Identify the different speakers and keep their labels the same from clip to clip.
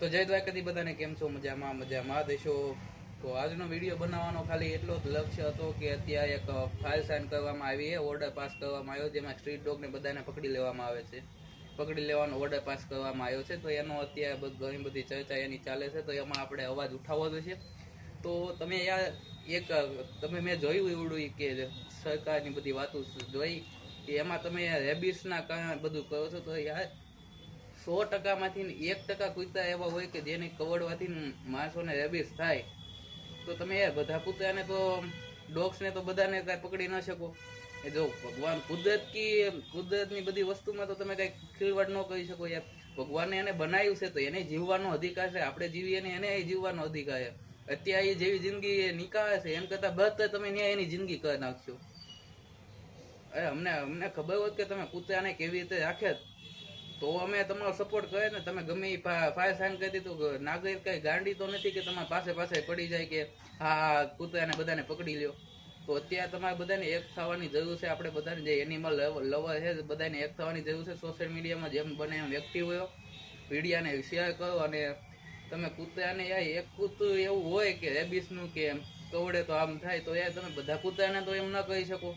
Speaker 1: તો જય દ્વારકાથી બધાને કેમ છો? મજામાં મજામાં. દેશો, તો આજનો વીડિયો બનાવવાનો ખાલી એટલો જ લક્ષ્ય હતો કે અત્યારે એક ફાઇલ સાઇન કરવામાં આવી છે, ઓર્ડર પાસ કરવામાં આવ્યો, જેમાં સ્ટ્રીટ ડોગને બધાને પકડી લેવામાં આવે છે. પકડી લેવાનો ઓર્ડર પાસ કરવામાં આવ્યો છે, તો એનો અત્યારે ઘણી બધી ચર્ચા એની ચાલે છે, તો એમાં આપણે અવાજ ઉઠાવવો જોઈએ તો તમે યાર એક, તમે મેં જોયું એવડું કે સરકારની બધી વાતો જોઈ, કે એમાં તમે રેબિસના કારણે બધું કરો છો, તો યાર સો ટકામાંથી એક ટકા કૂતરા એવા હોય કે જેને કવડવાથી માણસોને રેબીસ થાય. તો તમે યાર બધા કૂતરાને તો, ડોગ્સને તો બધાને કાંઈ પકડી ન શકો. એ જો ભગવાન કુદરત કી, કુદરતની બધી વસ્તુમાં તો તમે કઈ ખીલવાડ ન કરી શકો યાર. ભગવાને એને બનાવ્યું છે તો એને જીવવાનો અધિકાર છે. આપણે જીવીએ ને એને જીવવાનો અધિકાર છે. અત્યારે એ જેવી જિંદગી એ નિકાળે છે એમ કરતા બસ તમે ન્યાય એની જિંદગી કરી નાખશો. અરે અમને અમને ખબર હોત કે તમે કૂતરાને કેવી રીતે રાખે. તો અમે તમારો સપોર્ટ કરે ને તમે ગમે એ ફાયર સાઇન કરી દીધું નાગરિક કઈ ગાંડી તો નથી કે તમારી પાસે પાસે પડી જાય કે હા, કૂતરાને બધાને પકડી લ્યો. તો અત્યારે તમારે બધાને એક થવાની જરૂર છે. આપણે બધાને જે એનિમલ લવર છે, બધાને એક થવાની જરૂર છે. સોશિયલ મીડિયામાં જેમ બને એમ એક્ટિવ હોય. મીડિયાને શેર કરો અને તમે કૂતરાને યાર એક કૂતરું એવું હોય કે રેબિસનું કે કવડે તો આમ થાય તો યાર તમે બધા કૂતરાને તો એમ ના કહી શકો.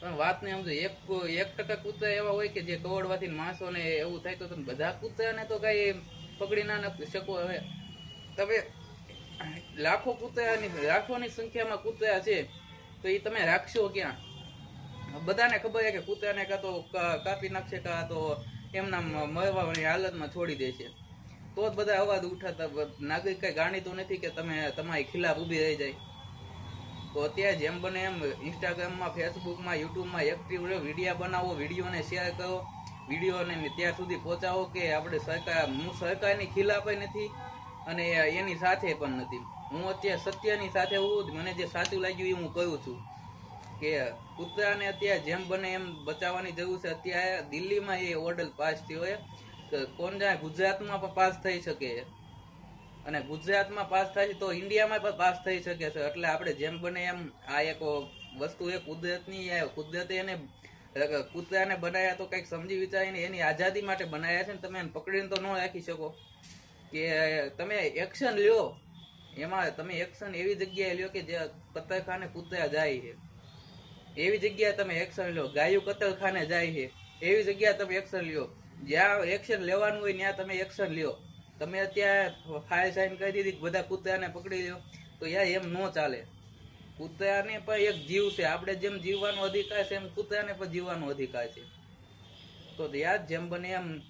Speaker 1: પણ વાત ને સમજો એક એક ટકા કૂતરા એવા હોય કે જે કવડવાથી માણસોને એવું થાય તો તમે બધા કૂતરાને તો કઈ પકડી ના શકો હવે. તમે લાખો કૂતરાની લાખોની સંખ્યામાં કૂતરા છે, તો એ તમે રાખશો ક્યાં? બધાને ખબર છે કે કૂતરાને કાં તો કાપી નાખશે કાં તો એમના મરવાની હાલતમાં છોડી દેશે. તો જ બધા અવાજ ઉઠાતા નાગરિક કઈ ગાણીતું નથી કે તમે તમારી ખિલાફ ઊભી રહી જાય. તો અત્યારે જેમ બને એમ ઇન્સ્ટાગ્રામમાં ફેસબુકમાં યુટ્યુબમાં એક્ટિવ રહ્યો. વીડિયો બનાવો વિડીયોને શેર કરો. વિડીયોને ત્યાં સુધી પહોંચાવો કે આપણે સરકાર, હું સરકારની ખિલાફ નથી અને એની સાથે પણ નથી. હું અત્યારે સત્યની સાથે હું મને જે સાચું લાગ્યું એ હું કહું છું. કે કૂતરાને અત્યારે જેમ બને એમ બચાવવાની જરૂર છે. અત્યારે દિલ્હીમાં એ ઓર્ડર પાસ થયો છે. કોણ જાણે ગુજરાતમાં પણ પાસ થઈ શકે છે. અને ગુજરાતમાં પાસ થાય છે તો ઇન્ડિયામાં પણ પાસ થઈ શકે છે. એટલે આપણે જેમ બને એમ આ એક વસ્તુ એ કુદરતની કુદરતે એને કૂતરાને બનાવ્યા તો કંઈક સમજી વિચારીને એની આઝાદી માટે બનાવ્યા છે ને તમે એને પકડીને તો ન રાખી શકો. કે તમે એક્શન લ્યો. એમાં તમે એક્શન એવી જગ્યાએ લ્યો કે જે કતરખાને કૂતરા જાય છે. એવી જગ્યાએ તમે એક્શન લ્યો. ગાયું કતરખાને જાય છે. એવી જગ્યાએ તમે એક્શન લ્યો. જ્યાં એક્શન લેવાનું હોય ત્યાં તમે એક્શન લ્યો. તમે અત્યારે ફાયર સાઇન કરી દીધી બધા કૂતરાને પકડી લ્યો. તો યાર એમ ન ચાલે. કૂતરાને પણ એક જીવ છે. આપણે જેમ જીવવાનો અધિકાર છે એમ કૂતરાને પણ જીવવાનો અધિકાર છે. તો યાર જેમ બને એમ